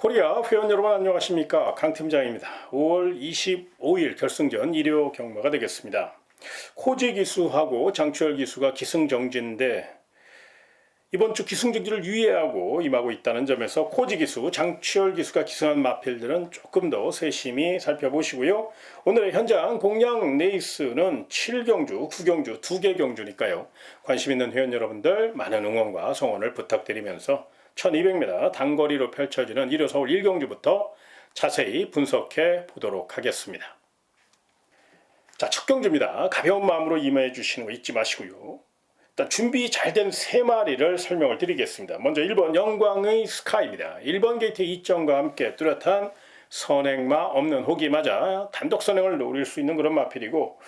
코리아 회원 여러분 안녕하십니까 강 팀장입니다. 5월 25일 결승전 일요 경마가 되겠습니다. 코지 기수하고 장추열 기수가 기승정지인데 이번 주 기승정지를 유예하고 임하고 있다는 점에서 코지 기수, 장추열 기수가 기승한 마필들은 조금 더 세심히 살펴보시고요. 오늘의 현장 공략 레이스는 7경주, 9경주, 2개 경주니까요. 관심 있는 회원 여러분들 많은 응원과 성원을 부탁드리면서 1200m 단거리로 펼쳐지는 1호 서울 1경주부터 자세히 분석해 보도록 하겠습니다. 자, 첫 경주입니다. 가벼운 마음으로 임해 주시는 거 잊지 마시고요. 일단 준비 잘 된 세 마리를 설명을 드리겠습니다. 먼저 1번 영광의 스카이입니다. 1번 게이트 2점과 함께 뚜렷한 선행마 없는 호기 맞아 단독 선행을 노릴 수 있는 그런 마필이고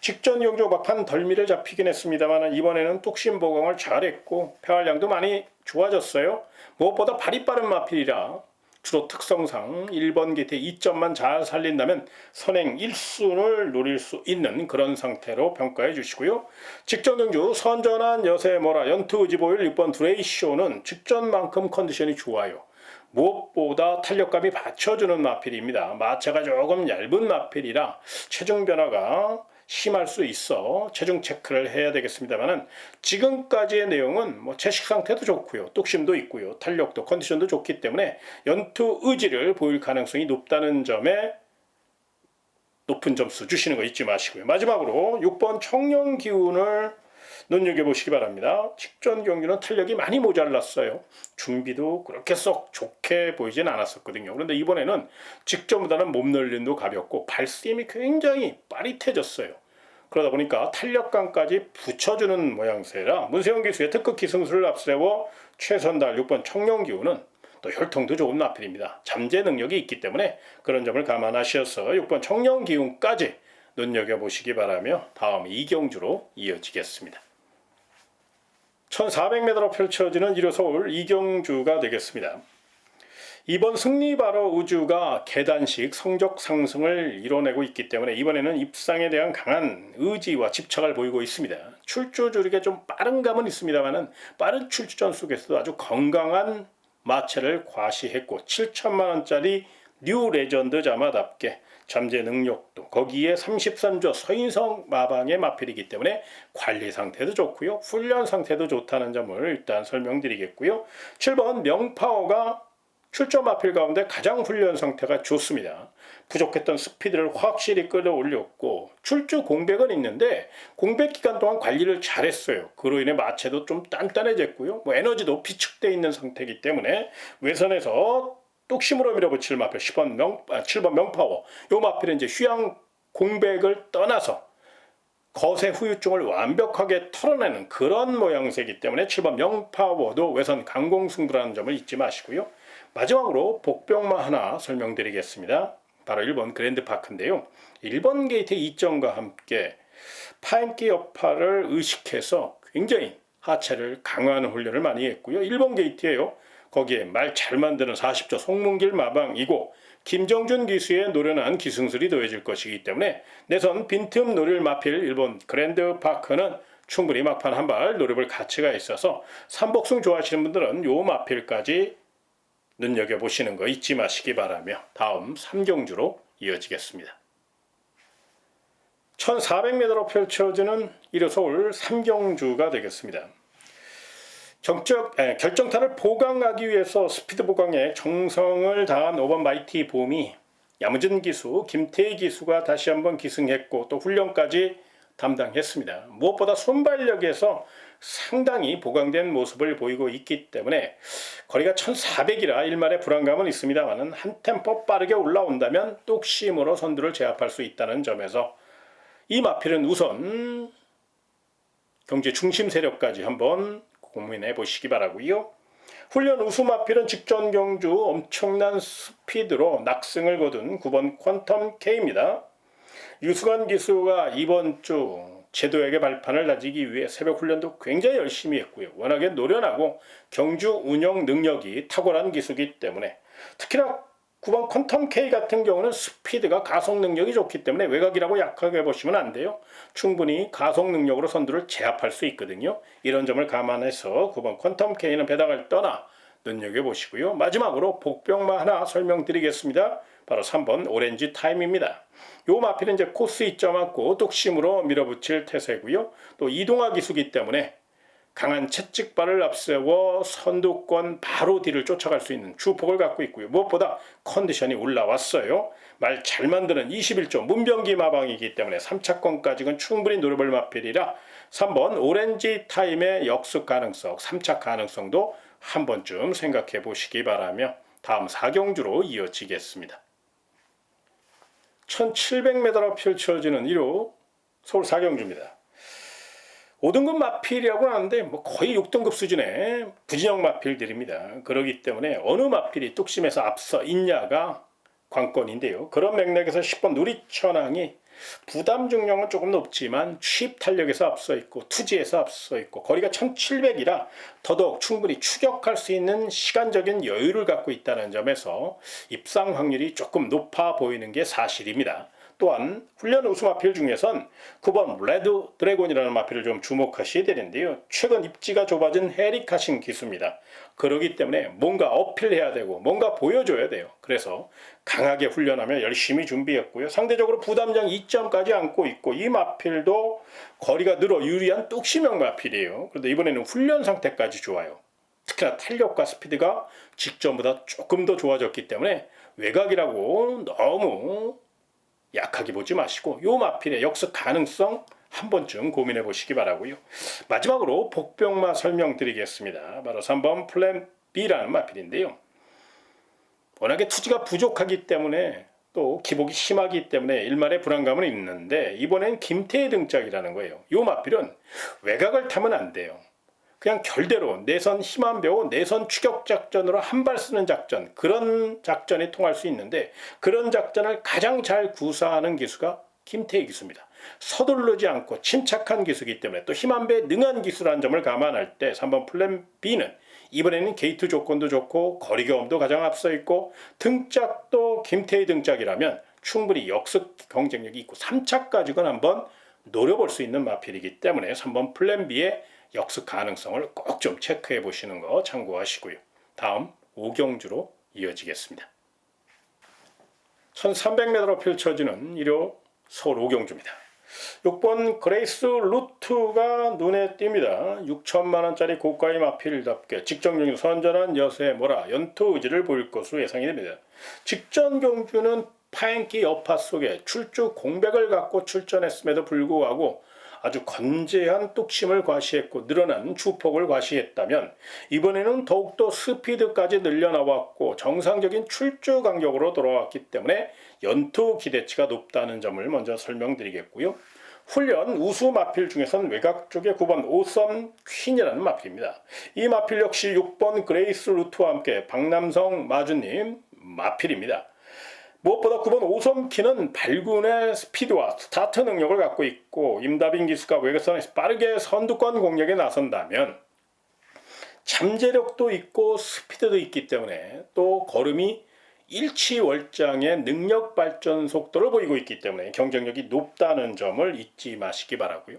직전 경주 막판 덜미를 잡히긴 했습니다만 이번에는 뚝심 보강을 잘했고 폐활량도 많이 좋아졌어요. 무엇보다 발이 빠른 마필이라 주로 특성상 1번 기태 2점만 잘 살린다면 선행 1순을 노릴 수 있는 그런 상태로 평가해 주시고요. 직전 경주 선전한 여세 모라 연투 의지보일 6번 드레이쇼는 직전만큼 컨디션이 좋아요. 무엇보다 탄력감이 받쳐주는 마필입니다. 마차가 조금 얇은 마필이라 체중 변화가 심할 수 있어 체중 체크를 해야 되겠습니다만은 지금까지의 내용은 뭐 채식 상태도 좋고요. 뚝심도 있고요. 탄력도 컨디션도 좋기 때문에 연투 의지를 보일 가능성이 높다는 점에 높은 점수 주시는 거 잊지 마시고요. 마지막으로 6번 청년 기운을 눈여겨보시기 바랍니다. 직전 경기는 탄력이 많이 모자랐어요. 준비도 그렇게 썩 좋게 보이진 않았었거든요. 그런데 이번에는 직전보다는 몸놀림도 가볍고 발스임이 굉장히 빠릿해졌어요. 그러다 보니까 탄력감까지 붙여주는 모양새라 문세영 기수의 특급 기승수를 앞세워 최선달 6번 청룡기우는 또 혈통도 좋은 마필입니다. 잠재 능력이 있기 때문에 그런 점을 감안하셔서 6번 청룡기운까지 눈여겨보시기 바라며 다음 이경주로 이어지겠습니다. 1400m로 펼쳐지는 1호 서울 이경주가 되겠습니다. 이번 승리 바로 우주가 계단식 성적 상승을 이뤄내고 있기 때문에 이번에는 입상에 대한 강한 의지와 집착을 보이고 있습니다. 출조 조리가 좀 빠른 감은 있습니다만은 빠른 출전 속에서도 아주 건강한 마체를 과시했고 7천만 원짜리 뉴 레전드 자마답게 잠재 능력도 거기에 33조 서인성 마방의 마필이기 때문에 관리 상태도 좋고요. 훈련 상태도 좋다는 점을 일단 설명드리겠고요. 7번 명파워가 출전 마필 가운데 가장 훈련 상태가 좋습니다. 부족했던 스피드를 확실히 끌어올렸고 출주 공백은 있는데 공백 기간 동안 관리를 잘했어요. 그로 인해 마체도 좀 단단해졌고요. 뭐 에너지도 비축돼 있는 상태이기 때문에 외선에서 뚝심으로 밀어붙일 마필 10번 명, 아, 7번 명파워. 요 마필은 이제 휴양 공백을 떠나서 거세 후유증을 완벽하게 털어내는 그런 모양새이기 때문에 7번 명파워도 외선 강공승부라는 점을 잊지 마시고요. 마지막으로 복병마 하나 설명드리겠습니다. 바로 1번 그랜드파크인데요. 1번 게이트 2점과 함께 파인기 여파를 의식해서 굉장히 하체를 강화하는 훈련을 많이 했고요. 1번 게이트예요. 거기에 말 잘 만드는 40조 송문길 마방이고 김정준 기수의 노련한 기승술이 더해질 것이기 때문에 내선 빈틈 노릴 마필 일본 그랜드 파크는 충분히 막판 한 발 노려볼 가치가 있어서 삼복승 좋아하시는 분들은 요 마필까지 눈여겨보시는 거 잊지 마시기 바라며 다음 3경주로 이어지겠습니다. 1400m로 펼쳐지는 1호 서울 3경주가 되겠습니다. 정적, 에, 결정타를 보강하기 위해서 스피드 보강에 정성을 다한 5번 마이티 봄이 야무진 기수, 김태희 기수가 다시 한번 기승했고 또 훈련까지 담당했습니다. 무엇보다 손발력에서 상당히 보강된 모습을 보이고 있기 때문에 거리가 1400이라 일말의 불안감은 있습니다만 한 템포 빠르게 올라온다면 뚝심으로 선두를 제압할 수 있다는 점에서 이 마필은 우선 경제 중심 세력까지 한번 고민해 보시기 바라고요. 훈련 우수 마필은 직전 경주 엄청난 스피드로 낙승을 거둔 9번 퀀텀 K입니다. 유승환 기수가 이번 주 제도에게 발판을 다지기 위해 새벽 훈련도 굉장히 열심히 했고요. 워낙에 노련하고 경주 운영 능력이 탁월한 기수기 때문에 특히나 9번 퀀텀 K 같은 경우는 스피드가 가속 능력이 좋기 때문에 외곽이라고 약하게 보시면 안 돼요. 충분히 가속 능력으로 선두를 제압할 수 있거든요. 이런 점을 감안해서 9번 퀀텀 K는 배당을 떠나 눈여겨보시고요. 마지막으로 복병마 하나 설명드리겠습니다. 바로 3번 오렌지 타임입니다. 요 마필은 이제 코스 이점 않고 뚝심으로 밀어붙일 태세고요. 또 이동화 기수기 때문에 강한 채찍발을 앞세워 선두권 바로 뒤를 쫓아갈 수 있는 주폭을 갖고 있고요. 무엇보다 컨디션이 올라왔어요. 말 잘 만드는 21조 문병기 마방이기 때문에 3차권까지는 충분히 노려볼 마필이라 3번 오렌지 타임의 역습 가능성, 3차 가능성도 한 번쯤 생각해 보시기 바라며 다음 4경주로 이어지겠습니다. 1700m로 펼쳐지는 1호 서울 4경주입니다. 5등급 마필이라고는 하는데 뭐 거의 6등급 수준의 부진형 마필들입니다. 그러기 때문에 어느 마필이 뚝심에서 앞서 있냐가 관건인데요. 그런 맥락에서 10번 누리천왕이 부담 중량은 조금 높지만 취입 탄력에서 앞서 있고 투지에서 앞서 있고 거리가 1700이라 더더욱 충분히 추격할 수 있는 시간적인 여유를 갖고 있다는 점에서 입상 확률이 조금 높아 보이는 게 사실입니다. 또한 훈련 우수 마필 중에선 9번 레드 드래곤이라는 마필을 좀 주목하셔야 되는데요. 최근 입지가 좁아진 헤리카신 기수입니다. 그러기 때문에 뭔가 어필해야 되고 뭔가 보여줘야 돼요. 그래서 강하게 훈련하며 열심히 준비했고요. 상대적으로 부담장 2점까지 안고 있고 이 마필도 거리가 늘어 유리한 뚝심형 마필이에요. 그런데 이번에는 훈련 상태까지 좋아요. 특히나 탄력과 스피드가 직전보다 조금 더 좋아졌기 때문에 외곽이라고 너무 약하게 보지 마시고 요 마필의 역습 가능성 한 번쯤 고민해 보시기 바라고요. 마지막으로 복병마 설명드리겠습니다. 바로 3번 플랜 B라는 마필인데요. 워낙에 투지가 부족하기 때문에 또 기복이 심하기 때문에 일말의 불안감은 있는데 이번엔 김태희 등짝이라는 거예요. 요 마필은 외곽을 타면 안 돼요. 그냥 결대로 내선 힘안 배우 내선 추격 작전으로 한 발 쓰는 작전 그런 작전이 통할 수 있는데 그런 작전을 가장 잘 구사하는 기수가 김태희 기수입니다. 서두르지 않고 침착한 기수이기 때문에 또힘한배 능한 기수라는 점을 감안할 때 3번 플랜 B는 이번에는 게이트 조건도 좋고 거리 경험도 가장 앞서 있고 등짝도 김태희 등짝이라면 충분히 역습 경쟁력이 있고 3차까지는 한번 노려볼 수 있는 마필이기 때문에 3번 플랜 B의 역습 가능성을 꼭 좀 체크해 보시는 거 참고하시고요. 다음 오경주로 이어지겠습니다. 1300m로 펼쳐지는 일요 서울 오경주입니다. 6번 그레이스 루트가 눈에 띕니다. 6천만 원짜리 고가의 마필답게 직전 경주 선전한 여세 모라 연투 의지를 보일 것으로 예상이 됩니다. 직전 경주는 파행기 여파 속에 출주 공백을 갖고 출전했음에도 불구하고 아주 건재한 뚝심을 과시했고 늘어난 주폭을 과시했다면 이번에는 더욱더 스피드까지 늘려나왔고 정상적인 출주 간격으로 돌아왔기 때문에 연투 기대치가 높다는 점을 먼저 설명드리겠고요. 훈련 우수 마필 중에선 외곽 쪽에 9번 오썸 퀸이라는 마필입니다. 이 마필 역시 6번 그레이스 루트와 함께 박남성 마주님 마필입니다. 무엇보다 9번 오섬키는 발군의 스피드와 스타트 능력을 갖고 있고 임다빈 기수가 외곽선에서 빠르게 선두권 공략에 나선다면 잠재력도 있고 스피드도 있기 때문에 또 걸음이 일치월장의 능력 발전 속도를 보이고 있기 때문에 경쟁력이 높다는 점을 잊지 마시기 바라고요.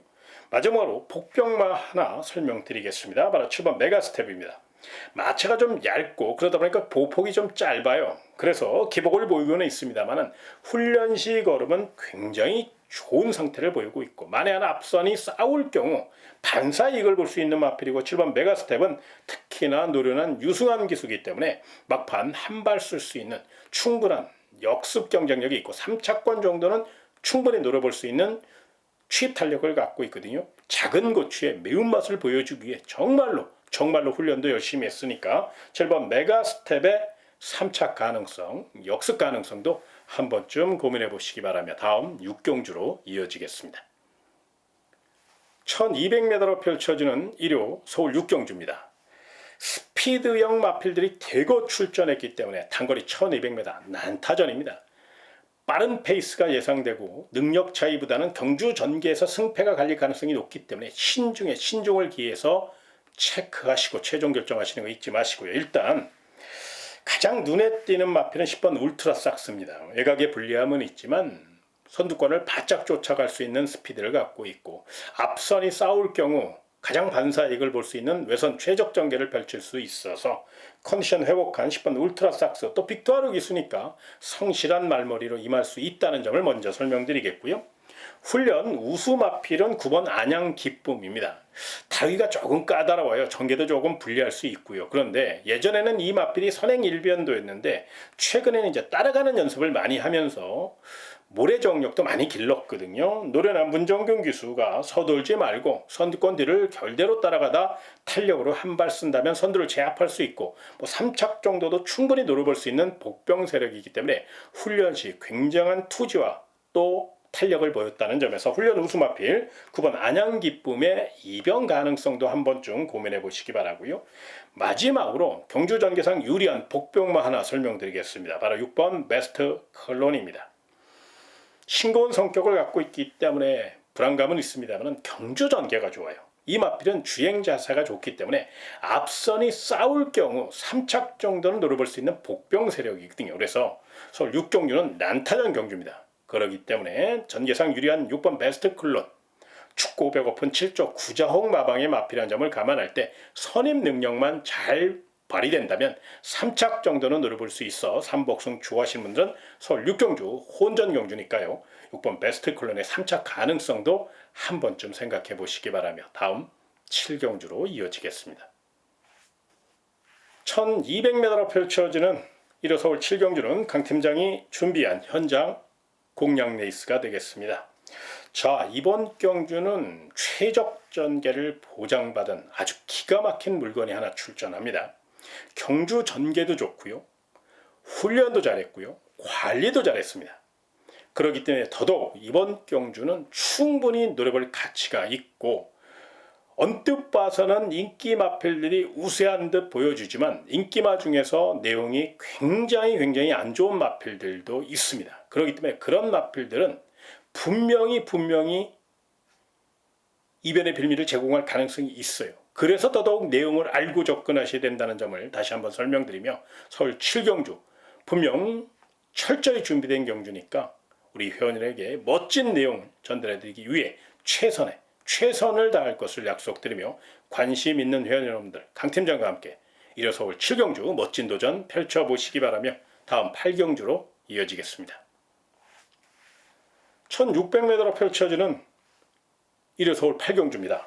마지막으로 복병마 하나 설명드리겠습니다. 바로 7번 메가스텝입니다. 마체가 좀 얇고 그러다 보니까 보폭이 좀 짧아요. 그래서 기복을 보이고는 있습니다만은 훈련 시 걸음은 굉장히 좋은 상태를 보이고 있고 만에 하나 앞선이 싸울 경우 반사 이익을 볼 수 있는 마필이고 7번 메가스텝은 특히나 노련한 유승한 기수기 때문에 막판 한 발 쓸 수 있는 충분한 역습 경쟁력이 있고 3차권 정도는 충분히 노려볼 수 있는 취입 탄력을 갖고 있거든요. 작은 고추의 매운맛을 보여주기 위해 정말로 정말로 훈련도 열심히 했으니까 7번 메가스텝의 3차 가능성, 역습 가능성도 한 번쯤 고민해 보시기 바라며 다음 6경주로 이어지겠습니다. 1200m로 펼쳐지는 1호 서울 6경주입니다. 스피드형 마필들이 대거 출전했기 때문에 단거리 1200m 난타전입니다. 빠른 페이스가 예상되고 능력 차이보다는 경주 전개에서 승패가 갈릴 가능성이 높기 때문에 신중에 신중을 기해서 체크하시고 최종 결정하시는 거 잊지 마시고요. 일단 가장 눈에 띄는 마필은 10번 울트라 삭스입니다. 외곽에 불리함은 있지만 선두권을 바짝 쫓아갈 수 있는 스피드를 갖고 있고 앞선이 싸울 경우 가장 반사이익을 볼 수 있는 외선 최적 전개를 펼칠 수 있어서 컨디션 회복한 10번 울트라 삭스 또 빅토아르 기수니까 성실한 말머리로 임할 수 있다는 점을 먼저 설명드리겠고요. 훈련 우수 마필은 9번 안양 기쁨입니다. 다위가 조금 까다로워요. 전개도 조금 불리할 수 있고요. 그런데 예전에는 이 마필이 선행 일변도였는데 최근에는 이제 따라가는 연습을 많이 하면서 모래 정력도 많이 길렀거든요. 노련한 문정균 기수가 서돌지 말고 선두권 뒤를 결대로 따라가다 탄력으로 한 발 쓴다면 선두를 제압할 수 있고 뭐 3착 정도도 충분히 노려볼 수 있는 복병 세력이기 때문에 훈련 시 굉장한 투지와 또 탄력을 보였다는 점에서 훈련 우수마필 9번 안양 기쁨의 이변 가능성도 한 번쯤 고민해 보시기 바라고요. 마지막으로 경주 전개상 유리한 복병만 하나 설명드리겠습니다. 바로 6번 베스트 클론입니다. 싱거운 성격을 갖고 있기 때문에 불안감은 있습니다만 경주 전개가 좋아요. 이 마필은 주행 자세가 좋기 때문에 앞선이 싸울 경우 3착 정도는 노려볼 수 있는 복병 세력이거든요. 그래서 서울 6경주는 난타전 경주입니다. 그러기 때문에 전개상 유리한 6번 베스트 클론 축구 배고픈 7조 구자홍 마방의 마필한 점을 감안할 때 선임 능력만 잘 발휘된다면 3착 정도는 노려볼 수 있어 삼복승 좋아하시는 분들은 서울 6경주 혼전 경주니까요. 6번 베스트 클론의 3착 가능성도 한 번쯤 생각해 보시기 바라며 다음 7경주로 이어지겠습니다. 1200m로 펼쳐지는 1호 서울 7경주는 강 팀장이 준비한 현장 공략 레이스가 되겠습니다. 자, 이번 경주는 최적 전개를 보장받은 아주 기가 막힌 물건이 하나 출전합니다. 경주 전개도 좋고요. 훈련도 잘했고요. 관리도 잘했습니다. 그렇기 때문에 더더욱 이번 경주는 충분히 노려볼 가치가 있고 언뜻 봐서는 인기 마필들이 우세한 듯 보여주지만 인기마 중에서 내용이 굉장히 굉장히 안 좋은 마필들도 있습니다. 그렇기 때문에 그런 마필들은 분명히 분명히 이변의 빌미를 제공할 가능성이 있어요. 그래서 더더욱 내용을 알고 접근하셔야 된다는 점을 다시 한번 설명드리며 서울 7경주 분명 철저히 준비된 경주니까 우리 회원들에게 멋진 내용 전달해드리기 위해 최선의 최선을 다할 것을 약속드리며 관심 있는 회원 여러분들 강 팀장과 함께 일요 서울 7경주 멋진 도전 펼쳐보시기 바라며 다음 8경주로 이어지겠습니다. 1600m로 펼쳐지는 일요 서울 8경주입니다.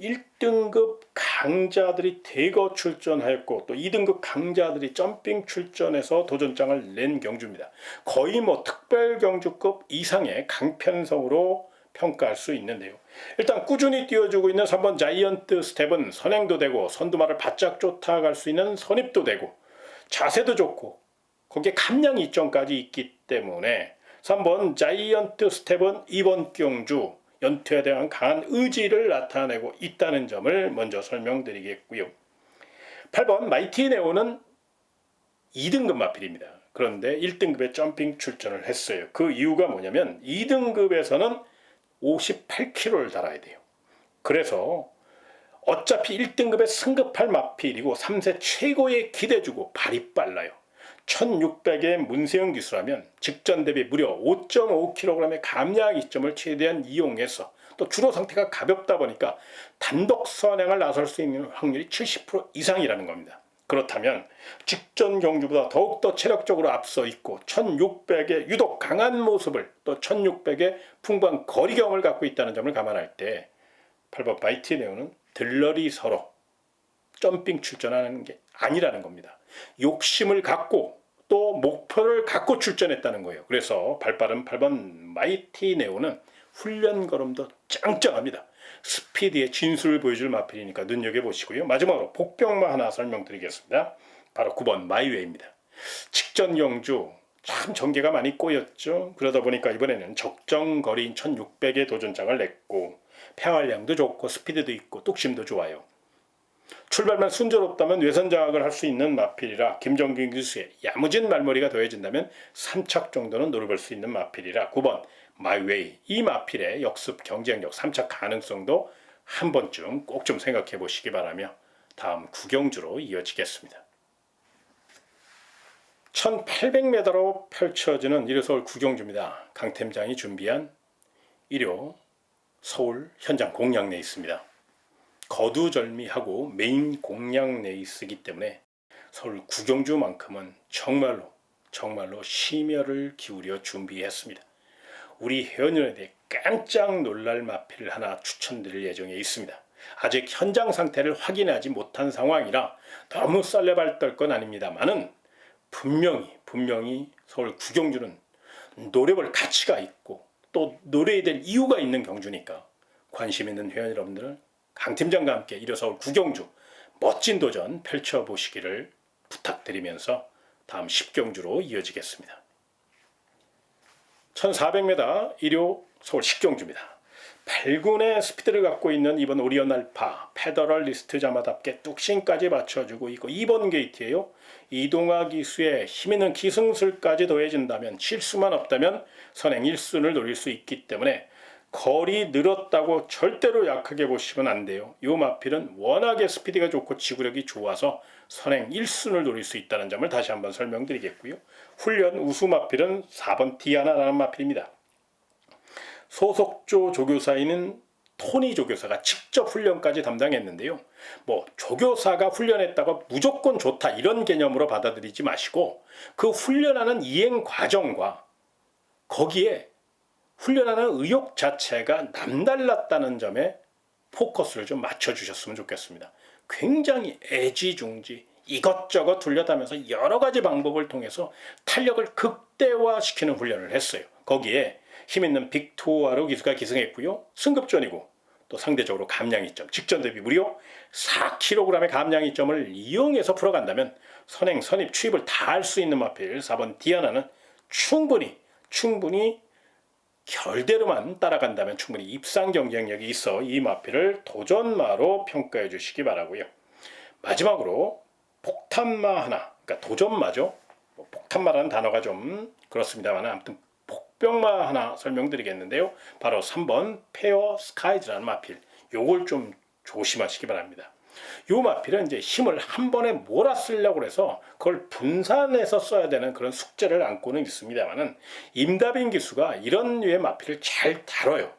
1등급 강자들이 대거 출전하였고 또 2등급 강자들이 점핑 출전해서 도전장을 낸 경주입니다. 거의 뭐 특별 경주급 이상의 강편성으로 평가할 수 있는데요. 일단 꾸준히 뛰어주고 있는 3번 자이언트 스텝은 선행도 되고 선두말을 바짝 쫓아갈 수 있는 선입도 되고 자세도 좋고 거기에 감량 이점까지 있기 때문에 3번 자이언트 스텝은 이번 경주 연투에 대한 강한 의지를 나타내고 있다는 점을 먼저 설명드리겠고요. 8번 마이티 네오는 2등급 마필입니다. 그런데 1등급에 점핑 출전을 했어요. 그 이유가 뭐냐면 2등급에서는 58kg를 달아야 돼요. 그래서 어차피 1등급에 승급할 마필이고 3세 최고의 기대주고 발이 빨라요. 1600의 문세영 기수라면 직전 대비 무려 5.5kg의 감량 이점을 최대한 이용해서 또 주로 상태가 가볍다 보니까 단독 선행을 나설 수 있는 확률이 70% 이상이라는 겁니다. 그렇다면 직전 경주보다 더욱더 체력적으로 앞서 있고 1600의 유독 강한 모습을 또 1600의 풍부한 거리경을 갖고 있다는 점을 감안할 때 8번 바이티네오는 들러리 서로 점핑 출전하는 게 아니라는 겁니다. 욕심을 갖고 또 목표를 갖고 출전했다는 거예요. 그래서 발빠른 8번 마이티 네오는 훈련 걸음도 짱짱합니다. 스피드의 진수를 보여줄 마필이니까 눈여겨보시고요. 마지막으로 복병만 하나 설명드리겠습니다. 바로 9번 마이웨이입니다. 직전 경주 참 전개가 많이 꼬였죠. 그러다 보니까 이번에는 적정 거리인 1600의 도전장을 냈고 평활량도 좋고 스피드도 있고 뚝심도 좋아요. 출발만 순조롭다면 외선 장악을 할 수 있는 마필이라 김정균 교수의 야무진 말머리가 더해진다면 3착 정도는 노려볼 수 있는 마필이라 9번 마이웨이 이 마필의 역습 경쟁력 3착 가능성도 한 번쯤 꼭 좀 생각해 보시기 바라며 다음 구경주로 이어지겠습니다. 1800m로 펼쳐지는 일요 서울 구경주입니다. 강 팀장이 준비한 일요 서울 현장 공략내 있습니다. 거두절미하고 메인 공략 레이스이기 때문에 서울 구경주만큼은 정말로 정말로 심혈을 기울여 준비했습니다. 우리 회원들에 깜짝 놀랄 마필을 하나 추천드릴 예정에 있습니다. 아직 현장 상태를 확인하지 못한 상황이라 너무 썰레발 떨 건 아닙니다만은 분명히 분명히 서울 구경주는 노려볼 가치가 있고 또 노려야 될 이유가 있는 경주니까 관심 있는 회원 여러분들은 강 팀장과 함께 일요 서울 구경주 멋진 도전 펼쳐보시기를 부탁드리면서 다음 10경주로 이어지겠습니다. 1400m 일요 서울 10경주입니다. 8군의 스피드를 갖고 있는 이번 오리온 알파 페더럴 리스트 자마답게 뚝심까지 맞춰주고 있고 2번 게이트예요. 이동화 기수의 힘있는 기승술까지 더해진다면 실수만 없다면 선행 1순을 노릴 수 있기 때문에 거리 늘었다고 절대로 약하게 보시면 안 돼요. 이 마필은 워낙에 스피드가 좋고 지구력이 좋아서 선행 1순을 노릴 수 있다는 점을 다시 한번 설명드리겠고요. 훈련 우수 마필은 4번 디아나라는 마필입니다. 소속조 조교사인은 토니 조교사가 직접 훈련까지 담당했는데요. 뭐 조교사가 훈련했다가 무조건 좋다 이런 개념으로 받아들이지 마시고 그 훈련하는 이행 과정과 거기에 훈련하는 의욕 자체가 남달랐다는 점에 포커스를 좀 맞춰주셨으면 좋겠습니다. 굉장히 애지중지 이것저것 돌려다면서 여러 가지 방법을 통해서 탄력을 극대화시키는 훈련을 했어요. 거기에 힘 있는 빅토아로 기수가 기승했고요. 승급전이고 또 상대적으로 감량이점, 직전 대비 무려 4kg의 감량이점을 이용해서 풀어간다면 선행, 선입, 추입을 다 할 수 있는 마필 4번 디아나는 충분히 충분히 결대로만 따라간다면 충분히 입상 경쟁력이 있어 이 마필을 도전마로 평가해 주시기 바라고요. 마지막으로 폭탄마 하나, 그러니까 도전마죠. 뭐 폭탄마라는 단어가 좀 그렇습니다만 아무튼 폭병마 하나 설명드리겠는데요. 바로 3번 페어 스카이즈라는 마필. 요걸 좀 조심하시기 바랍니다. 요 마필은 이제 힘을 한 번에 몰아 쓰려고 해서 그걸 분산해서 써야 되는 그런 숙제를 안고는 있습니다만은 임다빈 기수가 이런 류의 마필을 잘 다뤄요.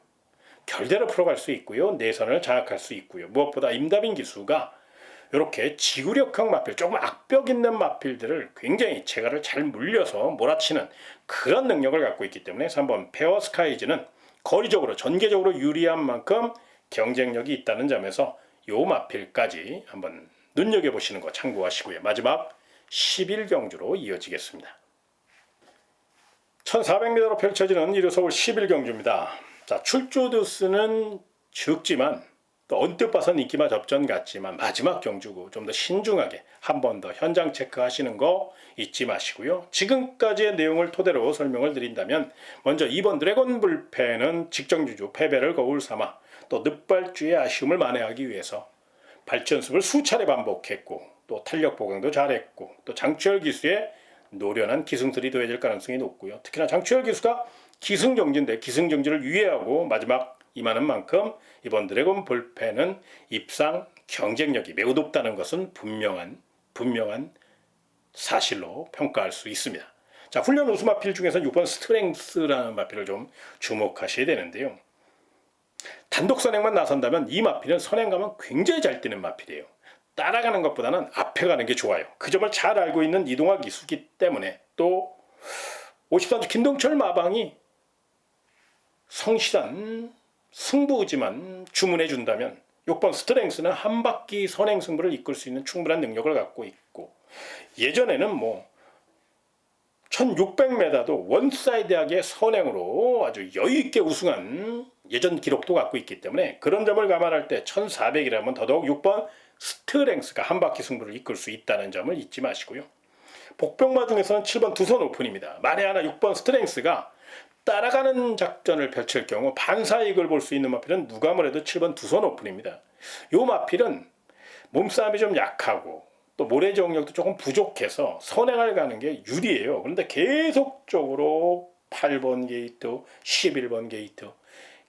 결대로 풀어갈 수 있고요. 내선을 장악할 수 있고요. 무엇보다 임다빈 기수가 이렇게 지구력형 마필, 조금 악벽 있는 마필들을 굉장히 제가를 잘 물려서 몰아치는 그런 능력을 갖고 있기 때문에 3번 페어 스카이즈는 거리적으로 전개적으로 유리한 만큼 경쟁력이 있다는 점에서 요 마필까지 한번 눈여겨보시는 거 참고하시고요. 마지막 11경주로 이어지겠습니다. 1400m로 펼쳐지는 1호 서울 11경주입니다. 자, 출조 두수는 적지만 또 언뜻 봐선 인기마 접전 같지만 마지막 경주고 좀 더 신중하게 한 번 더 현장 체크하시는 거 잊지 마시고요. 지금까지의 내용을 토대로 설명을 드린다면 먼저 2번 드래곤 불펜은 직정주주 패배를 거울 삼아 또 늑발주의 아쉬움을 만회하기 위해서 발치 연습을 수차례 반복했고 또 탄력 보강도 잘했고 또 장추열 기수의 노련한 기승들이 더해질 가능성이 높고요. 특히나 장추열 기수가 기승정지인데 기승정지를 유예하고 마지막 임하는 만큼 이번 드래곤 볼펜은 입상 경쟁력이 매우 높다는 것은 분명한 분명한 사실로 평가할 수 있습니다. 자, 훈련 우수 마필 중에서 6번 스트렝스라는 마필을 좀 주목하셔야 되는데요. 단독 선행만 나선다면 이 마필은 선행 가면 굉장히 잘 뛰는 마필이에요. 따라가는 것보다는 앞에 가는 게 좋아요. 그 점을 잘 알고 있는 이동학 기수기 때문에 또 53주 김동철 마방이 성실한 승부지만 주문해 준다면 6번 스트렝스는 한 바퀴 선행 승부를 이끌 수 있는 충분한 능력을 갖고 있고 예전에는 뭐 1600m도 원사이드하게 선행으로 아주 여유있게 우승한 예전 기록도 갖고 있기 때문에 그런 점을 감안할 때 1400이라면 더더욱 6번 스트렝스가 한 바퀴 승부를 이끌 수 있다는 점을 잊지 마시고요. 복병마 중에서는 7번 두선 오픈입니다. 만에 하나 6번 스트렝스가 따라가는 작전을 펼칠 경우 반사이익을 볼 수 있는 마필은 누가 뭐래도 7번 두선 오픈입니다. 이 마필은 몸싸움이 좀 약하고 또 모래 정력도 조금 부족해서 선행을 가는 게 유리해요. 그런데 계속적으로 8번 게이트, 11번 게이트,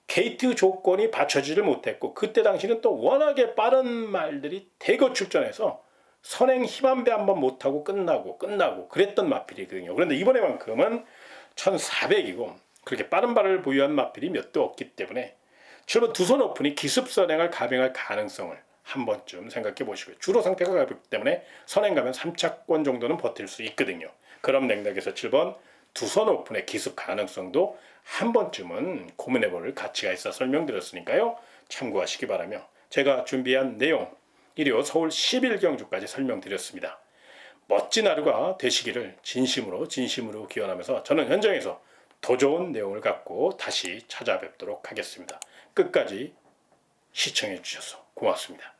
게이트 조건이 받쳐지질 못했고 그때 당시는 또 워낙에 빠른 말들이 대거 출전해서 선행 힘한배 한번 못하고 끝나고 끝나고 그랬던 마필이거든요. 그런데 이번에만큼은 1400이고 그렇게 빠른 발을 보유한 마필이 몇 도 없기 때문에 7번 두선 오픈이 기습 선행을 감행할 가능성을 한 번쯤 생각해 보시고요. 주로 상태가 가볍기 때문에 선행 가면 3차권 정도는 버틸 수 있거든요. 그럼 냉각에서 7번 두선 오픈의 기습 가능성도 한 번쯤은 고민해 볼 가치가 있어 설명드렸으니까요. 참고하시기 바라며 제가 준비한 내용 일요 서울 11경주까지 설명드렸습니다. 멋진 하루가 되시기를 진심으로 진심으로 기원하면서 저는 현장에서 더 좋은 내용을 갖고 다시 찾아뵙도록 하겠습니다. 끝까지 시청해 주셔서 고맙습니다.